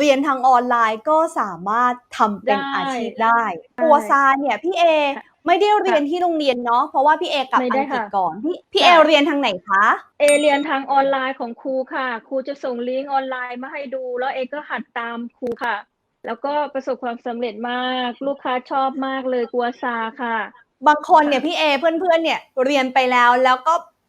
เรียนทางออนไลน์ก็สามารถทำเป็นได้อาชีพได้ใช่ตัวซาเนี่ยพี่เอค่ะไม่ได้เรียนที่โรงเรียนเนาะเพราะว่าพี่เอกลับไม่อัได้งกฤษค่ะก่อนพี่พี่เอค่ะเรียนทางไหนคะเอเรียนทางออนไลน์ของครูค่ะ ครูจะส่งลิงก์ออนไลน์มาให้ดู แล้วเอก็หัดตามครูค่ะ แล้วก็ประสบความสำเร็จมาก ลูกค้าชอบมากเลยกัวซาค่ะ บางคนเนี่ยพี่เอเพื่อนๆเนี่ยเรียนไปแล้วแล้วก็ค่ะ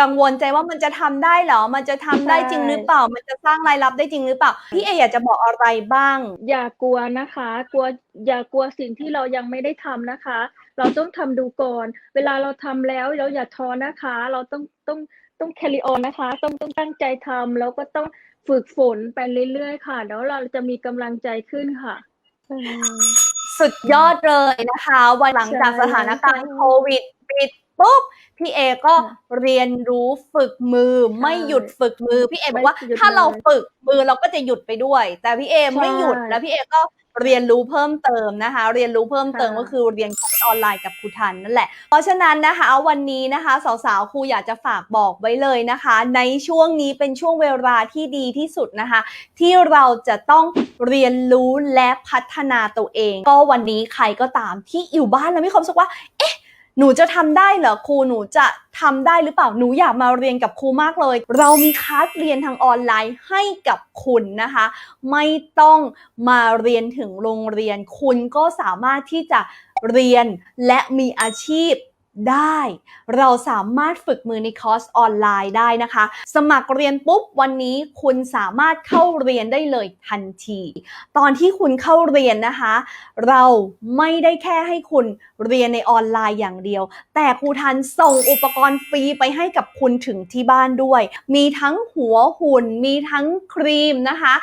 กังวลใจว่ามันจะทำได้เหรอ มันจะทำได้จริงหรือเปล่า มันจะสร้างรายรับได้จริงหรือเปล่า พี่เออยากจะบอกอะไรบ้าง อย่ากลัวนะคะ กลัวอย่ากลัวสิ่งที่เรายังไม่ได้ทำนะคะ เราต้องทำดูก่อน เวลาเราทำแล้วเราอย่าท้อนะคะ เราต้องต้องต้อง carry on นะคะ ต้องต้องตั้งใจทำแล้วก็ต้องฝึกฝนไปเรื่อยๆ ค่ะแล้วเราจะมีกำลังใจขึ้นค่ะอืมสุดยอดเลยนะคะ วันหลังจากใช่สถานการณ์ใช่โควิดปิด ปุ๊บพี่เอก็ค่ะเรียนรู้ฝึกมือไม่หยุดฝึกมือพี่เอบอกว่าไม่หยุดถ้าเราเลยฝึกมือเราก็จะหยุดไปด้วย แต่พี่เอใช่ไม่หยุดแล้วพี่เอก็เรียนรู้เพิ่มเติมนะคะ เรียนรู้เพิ่มเติมค่ะก็คือเรียนคอร์สออนไลน์กับครูทันนั่นแหละ เพราะฉะนั้นนะคะวันนี้นะคะสาวๆครูอยากจะฝากบอกไว้เลยนะคะ ในช่วงนี้เป็นช่วงเวลาที่ดีที่สุดนะคะ ที่เราจะต้องเรียนรู้และพัฒนาตัวเอง ก็วันนี้ใครก็ตามที่อยู่บ้านแล้วมีความรู้สึกว่าเอ๊ะ หนูจะทำได้เหรอครูหนูจะทำได้หรือเปล่าหนูอยากมาเรียนกับครูมากเลย เรามีคลาสเรียนทางออนไลน์ให้กับคุณนะคะ ไม่ต้องมาเรียนถึงโรงเรียน คุณก็สามารถที่จะเรียนและมีอาชีพ ได้ เราสามารถฝึกมือในคอร์สออนไลน์ได้นะคะ สมัครเรียนปุ๊บวันนี้คุณสามารถเข้าเรียนได้เลยทันที ตอนที่คุณเข้าเรียนนะคะ เราไม่ได้แค่ให้คุณเรียนในออนไลน์อย่างเดียว แต่ครูทันส่งอุปกรณ์ฟรีไปให้กับคุณถึงที่บ้านด้วย มีทั้งหัวหุ่น มีทั้งครีมนะคะ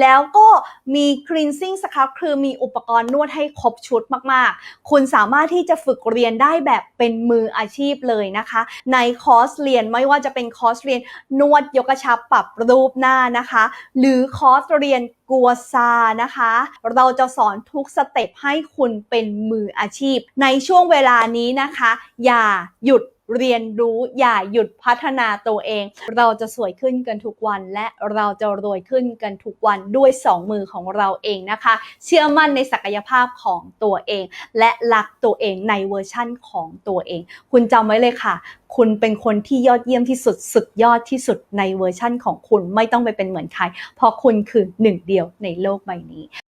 แล้วก็มี cleansing scrub คือมีอุปกรณ์นวดให้ครบชุดมากๆ คุณสามารถที่จะฝึกเรียนได้แบบเป็นมืออาชีพเลยนะคะ ในคอร์สเรียนไม่ว่าจะเป็นคอร์สเรียนนวดยกกระชับปรับรูปหน้านะคะ หรือคอร์สเรียนกัวซานะคะ เราจะสอนทุกสเต็ปให้คุณเป็นมืออาชีพ ในช่วงเวลานี้นะคะ อย่าหยุด เรียนรู้อย่าหยุดพัฒนาตัวเอง เราจะสวยขึ้นกันทุกวัน และเราจะรวยขึ้นกันทุกวันด้วยสองมือของเราเองนะคะ เชื่อมั่นในศักยภาพของตัวเอง และรักตัวเองในเวอร์ชั่นของตัวเอง คุณจำไว้เลยค่ะ คุณเป็นคนที่ยอดเยี่ยมที่สุดสุดยอดที่สุดในเวอร์ชั่นของคุณไม่ต้องไปเป็นเหมือนใครเพราะคุณคือหนึ่งเดียวในโลกใบนี้